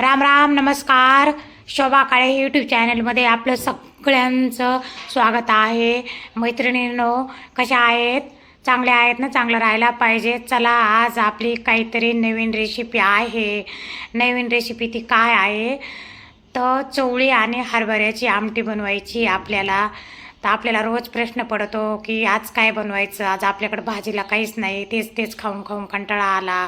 राम राम नमस्कार. शोभा काळे यूट्यूब चॅनलमध्ये आपलं सगळ्यांचं स्वागत आहे. मैत्रिणींनो कशा आहेत? चांगल्या आहेत ना? चांगलं राहायला पाहिजे. चला आज आपली काहीतरी नवीन रेसिपी आहे. नवीन रेसिपी ती काय आहे? तर चवळी आणि हरभऱ्याची आमटी बनवायची आपल्याला. तर आपल्याला रोज प्रश्न पडतो की आज काय बनवायचं? आज आपल्याकडं भाजीला काहीच नाही. तेच तेच खाऊन खाऊन कंटाळा आला.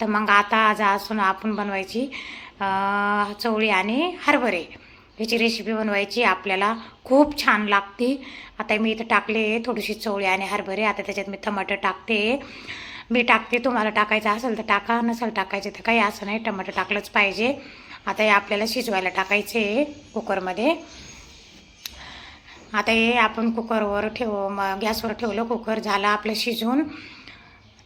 तर मग आता आज असून आपण बनवायची चवळी आणि हरभरे. ह्याची रेसिपी बनवायची आपल्याला खूप छान लागते. आता मी इथं टाकले थोडीशी चवळी आणि हरभरे. आता त्याच्यात मी टमाटर टाकते. मी टाकते तुम्हाला टाकायचं असेल तर टाका नसेल टाकायचं तर काही असं नाही. टमाटर टाकलंच पाहिजे. आता हे आपल्याला शिजवायला टाकायचे कुकरमध्ये. आता हे आपण कुकरवर ठेव गॅसवर ठेवलं कुकर झालं आपलं शिजून.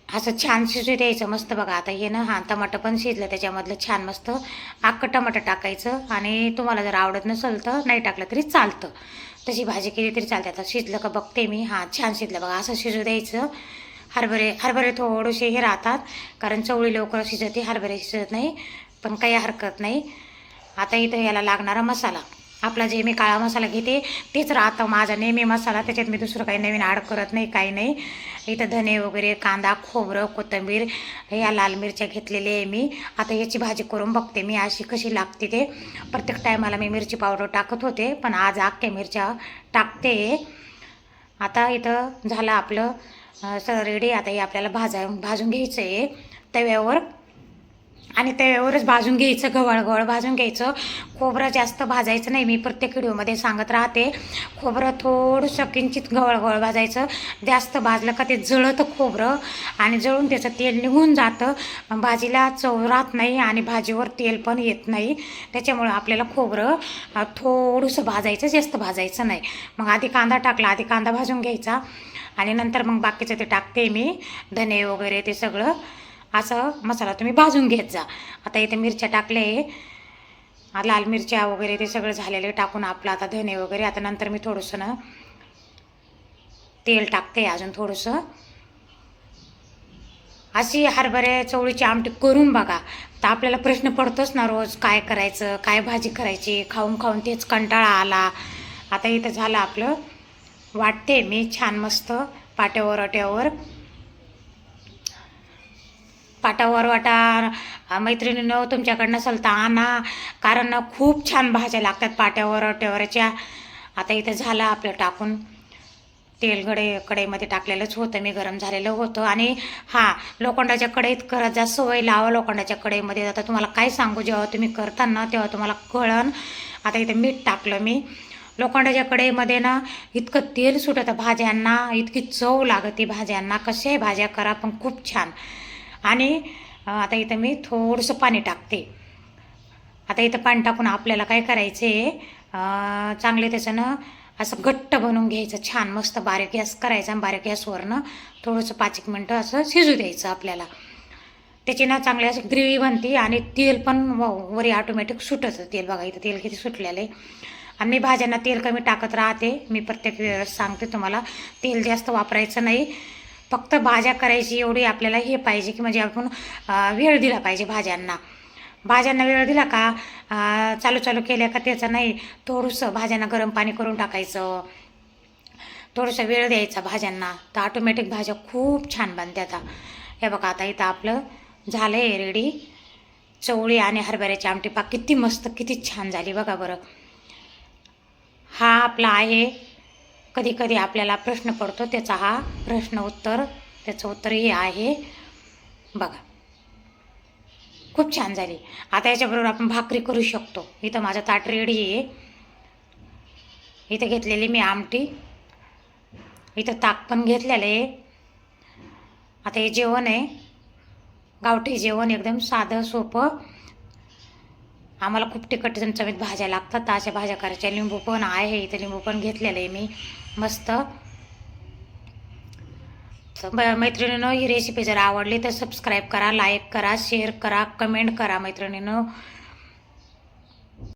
असं छान शिजू द्यायचं मस्त बघा. आता हे ना हां टमाटं पण शिजलं त्याच्यामधलं छान मस्त अख्खं टमाटर टाकायचं आणि तुम्हाला जर आवडत नसेल तर नाही टाकलं तरी चालतं. तशी भाजी केली तरी चालते. आता शिजलं का बघते मी. हां छान शिजलं बघा. असं शिजू द्यायचं. हरभरे हरभरे थोडेसे हे राहतात कारण चवळी लवकर शिजते हरभरे शिजत नाही पण काही हरकत नाही. आता इथं याला लागणारा मसाला. आपला जे मी काळा मसाला घेते तेच राहतं माझा नेहमी मसाला. त्याच्यात मी दुसरं काही नवीन आड करत नाही काही नाही. इथं धने वगैरे कांदा खोबरं कोथिंबीर या लाल मिरच्या घेतलेल्या आहे मी. आता याची भाजी करून बघते मी अशी कशी लागते ते. प्रत्येक टायमाला मी मिरची पावडर टाकत होते पण आज अख्ख्या मिरच्या टाकते. आता इथं झालं आपलं सगळं रेडी आता हे आपल्याला भाजा भाजून घ्यायचं आहे तव्यावर. आणि तव्यावरच भाजून घ्यायचं गवळ गवळ भाजून घ्यायचं. खोबरं जास्त भाजायचं नाही मी प्रत्येक व्हिडिओमध्ये सांगत राहते. खोबरं थोडंसं किंचित गवळ गवळ भाजायचं. जास्त भाजलं का ते जळतं खोबरं आणि जळून त्याचं तेल निघून जातं. भाजीला चव राहत नाही आणि भाजीवर तेल पण येत नाही. त्याच्यामुळं आपल्याला खोबरं थोडंसं भाजायचं जास्त भाजायचं नाही. मग आधी कांदा टाकला आधी कांदा भाजून घ्यायचा. आणि नंतर मग बाकीचं ते टाकते मी. धने वगैरे ते सगळं. असं मसाला तुम्ही भाजून घेत जा. आता इथे मिरच्या टाकले. लाल मिरच्या वगैरे ते सगळं झालेले टाकून आपलं आता धने वगैरे आता नंतर मी थोडंसं ना तेल टाकते अजून थोडंसं. अशी हरभरे चवळीची आमटी करून बघा. तर आपल्याला प्रश्न पडतोच ना रोज काय करायचं काय भाजी करायची खाऊन खाऊन तेच कंटाळा आला. आता इथं झालं आपलं. वाटते मी छान मस्त पाट्यावर अट्यावर पाटावर वाटा मैत्रिणीनं तुमच्याकडनं नसेल तर आणा कारण खूप छान भाज्या लागतात पाट्यावर अट्यावरच्या आता इथं झालं आपलं टाकून. तेल गडे कढईमध्ये टाकलेलंच होतं मी गरम झालेलं होतं. आणि हां लोखंडाच्या कढईत करत जा सवय लावा लोखंडाच्या कढईमध्ये. आता तुम्हाला काय सांगू जेव्हा तुम्ही करताना तेव्हा तुम्हाला कळण आता इथे मीठ टाकलं मी. लोखंडाच्या कढईमध्ये ना इतकं तेल सुटतं भाज्यांना इतकी चव लागते भाज्यांना. कशाही भाज्या करा पण खूप छान. आणि आता इथं मी थोडंसं पाणी टाकते. आता इथं पाणी टाकून आपल्याला काय करायचं आहे चांगले त्याच्यानं असं घट्ट बनवून घ्यायचं छान मस्त बारीक गॅस करायचा आणि बारीक गॅसवरनं थोडंसं पाच एक मिनटं असं शिजू द्यायचं आपल्याला. त्याची ना चांगली अशी ग्रेव्ही बनते आणि तेल पण व- वरी ऑटोमॅटिक सुटतं तेल. बघा इथं तेल किती सुटलेलं आहे. आणि मी भाज्यांना तेल कमी टाकत राहते. मी प्रत्येक वेळेस सांगते तुम्हाला तेल जास्त वापरायचं नाही. फक्त भाज्या करायची एवढी आपल्याला हे पाहिजे की म्हणजे आपण वेळ दिला पाहिजे भाज्यांना. भाज्यांना वेळ दिला का चालू चालू केल्या का त्याचं नाही थोडंसं भाज्यांना गरम पाणी करून टाकायचं. थोडंसं वेळ द्यायचा भाज्यांना. तर ऑटोमॅटिक भाज्या खूप छान बनतात हे बघा आता इथं आपलं झालं आहे रेडी चवळी आणि हरभऱ्याची आमटी पाक किती मस्त किती छान झाली बघा बरं. हा आपला आहे कधी कधी आपल्याला प्रश्न पडतो त्याचा हा प्रश्न उत्तर त्याचं उत्तर हे आहे. बघा. खूप छान झाली. आता याच्याबरोबर आपण भाकरी करू शकतो. इथं माझं ताट रेडी आहे. इथं घेतलेली मी आमटी. इथं ताक पण घेतलेलं आहे. आता हे जेवण आहे. गावठी जेवण एकदम साधं सोपं. आम्हाला खूप तिखट चमचमीत भाज्या लागतात. अशा भाज्या करायच्या. लिंबू पण आहे. इथं लिंबू पण घेतलेलं आहे मी. मस्त. मैत्रिणींनो मैत्रिणीनं ही रेसिपी जर आवडली तर सबस्क्राईब करा लाईक करा शेअर करा कमेंट करा मैत्रिणीनं.